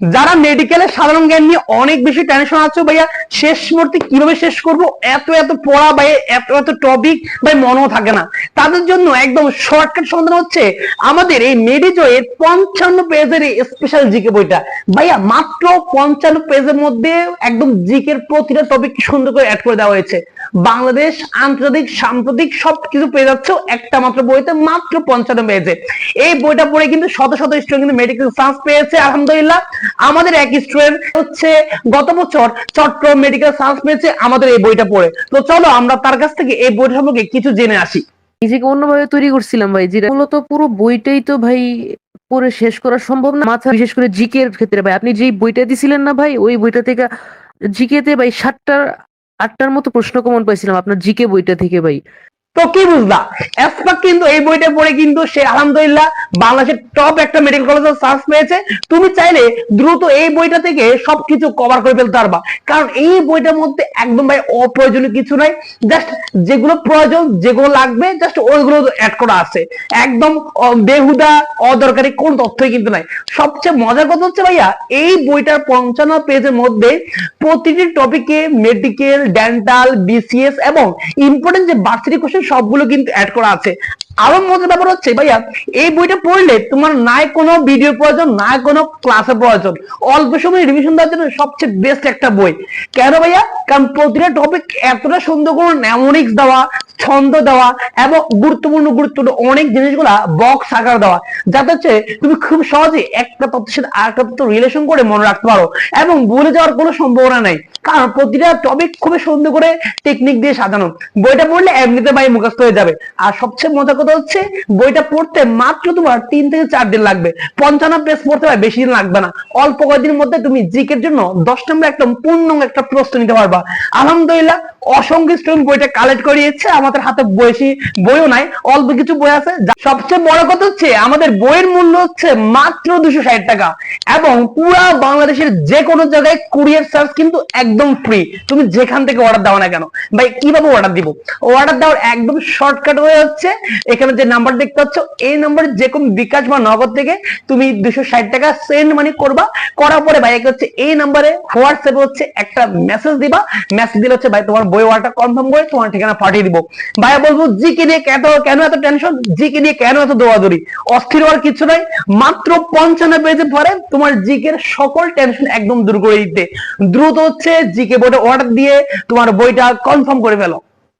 যারা মেডিকেলে সাধারণ জ্ঞান নিয়ে অনেক বেশি টেনশন আছে ভাইয়া, শেষ মুহূর্তে কীভাবে শেষ করব? এত এত পড়া ভাই এত এত টপিক ভাই মনেও থাকে না। তাদের জন্য একদম শর্টকাট সমাধান হচ্ছে আমাদের এই মেডিজয়ের পঞ্চান্ন পেজের স্পেশাল জিকে বইটা। ভাইয়া, মাত্র পঞ্চান্ন পেজের মধ্যে একদম জিকের প্রতিটা টপিক সুন্দর করে অ্যাড করে দেওয়া হয়েছে। বাংলাদেশ, আন্তর্জাতিক, সাম্প্রতিক সবকিছু পেয়ে যাচ্ছে একটা মাত্র বইতে মাত্র পঞ্চান্ন পেজে। এই বইটা পড়ে কিন্তু শত শত স্টুডেন্ট কিন্তু মেডিকেল সায়েন্স পেয়েছে, আলহামদুলিল্লাহ। আমাদের এক স্টুডেন্ট হচ্ছে গত বছর চট্টগ্রাম মেডিকেল সায়েন্স পেয়েছে আমাদের এই বইটা পড়ে। তো চলো আমরা তার কাছ থেকে এই বইটা সম্পর্কে কিছু জেনে আসি। নিজেকে অন্যভাবে তৈরি করছিলাম ভাই যেটা মূলত পুরো বইটাই তো ভাই পড়ে শেষ করা সম্ভব না। মাথা বিশেষ করে জিকে এর ক্ষেত্রে ভাই আপনি যেই বইটা দিছিলেন না ভাই ওই বইটা থেকে জিকে তে ভাই সাতটার আটটার মতো প্রশ্ন কমন পাইছিলাম আপনার জিকে বইটা থেকে ভাই। তো কি বুঝলা? এসপাক কিন্তু এই বইটা পড়ে কিন্তু সে আলহামদুলিল্লাহ বাংলাদেশের টপ একটা মেডিকেল কলেজের সার্চ পেয়েছে। তুমি চাইলে দ্রুত এই বইটা থেকে সবকিছু কভার করে ফেলতে পারবা। কারণ এই বইটার মধ্যে একদম ভাই অপ্রয়োজনীয় কিছু নাই। জাস্ট যেগুলো প্রয়োজন, যেগুলো লাগবে জাস্ট ওইগুলো অ্যাড করা আছে। একদম বেহুদা, অদরকারি কোন তথ্যই কিন্তু নাই। সবচেয়ে মজার কথা হচ্ছে ভাইয়া, এই বইটার পঞ্চান্ন পেজের মধ্যে প্রতিটি টপিকে মেডিকেল ডেন্টাল বিসিএস এবং ইম্পর্টেন্ট যে ভার্সিটি কোশ্চেন সবগুলো কিন্তু অ্যাড করা আছে। আরও মজার ব্যাপার হচ্ছে ভাইয়া, এই বইটা পড়লে তোমার নাই কোনো ভিডিও প্রয়োজন, নাই কোনো ক্লাসে প্রয়োজন। অল্প সময় রিভিশন দেওয়ার জন্য সবচেয়ে বেস্ট একটা বই। কেন ভাইয়া? কারণ প্রতিটা টপিক এতটা সুন্দর করে ন্যামোনিক্স দেওয়া ছন্দ দেওয়া এবং গুরুত্বপূর্ণ গুরুত্বপূর্ণ অনেক জিনিসগুলা বক্স আকার দেওয়া। যাতে হচ্ছে তুমি খুব সহজে একটা তথ্যের সাথে আরেকটা তথ্য রিলেশন করে মনে রাখতে পারো এবং ভুলে যাওয়ার কোনো সম্ভাবনা নেই। কারণ প্রতিটা টপিক খুবই সুন্দর করে টেকনিক দিয়ে সাজানো। বইটা পড়লে এমনিতে ভাই মুখস্থ হয়ে যাবে। আর সবচেয়ে মজার কথা হচ্ছে, বইটা পড়তে মাত্র তোমার তিন থেকে চার দিন লাগবে। পঞ্চান্ন পেজ পড়তে হয় বেশি দিন লাগবে না। অল্প কয়েকদিনের মধ্যে তুমি জিকের জন্য দশ নম্বর একটা পূর্ণ একটা প্রশ্ন নিতে পারবা। আলহামদুলিল্লাহ অসংখ্য স্টুডেন্ট বইটা কালেক্ট করিয়েছে, আমাদের হাতে বয়সী বইও নাই, অল্প কিছু বই আছে। সবচেয়ে বড় কথা হচ্ছে, আমাদের বইয়ের মূল্য হচ্ছে মাত্র দুশো ষাট টাকা এবং পুরা বাংলাদেশের যে কোনো জায়গায় কুরিয়ার চার্জ কিন্তু একদম ফ্রি তুমি যেখান থেকে অর্ডার দাও না কেন? ভাই, কীভাবে অর্ডার দিব? অর্ডার দেওয়ার একদম শর্টকাট হয়ে হচ্ছে এখানে যে নাম্বার দেখতে পাচ্ছ, এই নাম্বারে যে কোনো বিকাশ বা নগদ থেকে তুমি দুশো ষাট টাকা সেন্ড মানি করবা। করার পরে ভাই হচ্ছে এই নাম্বারে হোয়াটসঅ্যাপে হচ্ছে একটা মেসেজ দিবা। মেসেজ দিলে হচ্ছে ভাই, তোমার বই ওয়ার্ডটা কনফার্ম করে তোমার ঠিকানা পাঠিয়ে দিব। ভাইয়া বলব, জিকে নিয়ে কেন কেন এত টেনশন জি কে নিয়ে কেন এত দৌড়াদৌড়ি? অস্থির হওয়ার কিছু নাই, মাত্র পঞ্চান্ন পেজে পরে তোমার জিকের সকল টেনশন একদম দূর করে দিতে। দ্রুত হচ্ছে জিকে বইটা অর্ডার দিয়ে তোমার বইটা কনফার্ম করে ফেলো।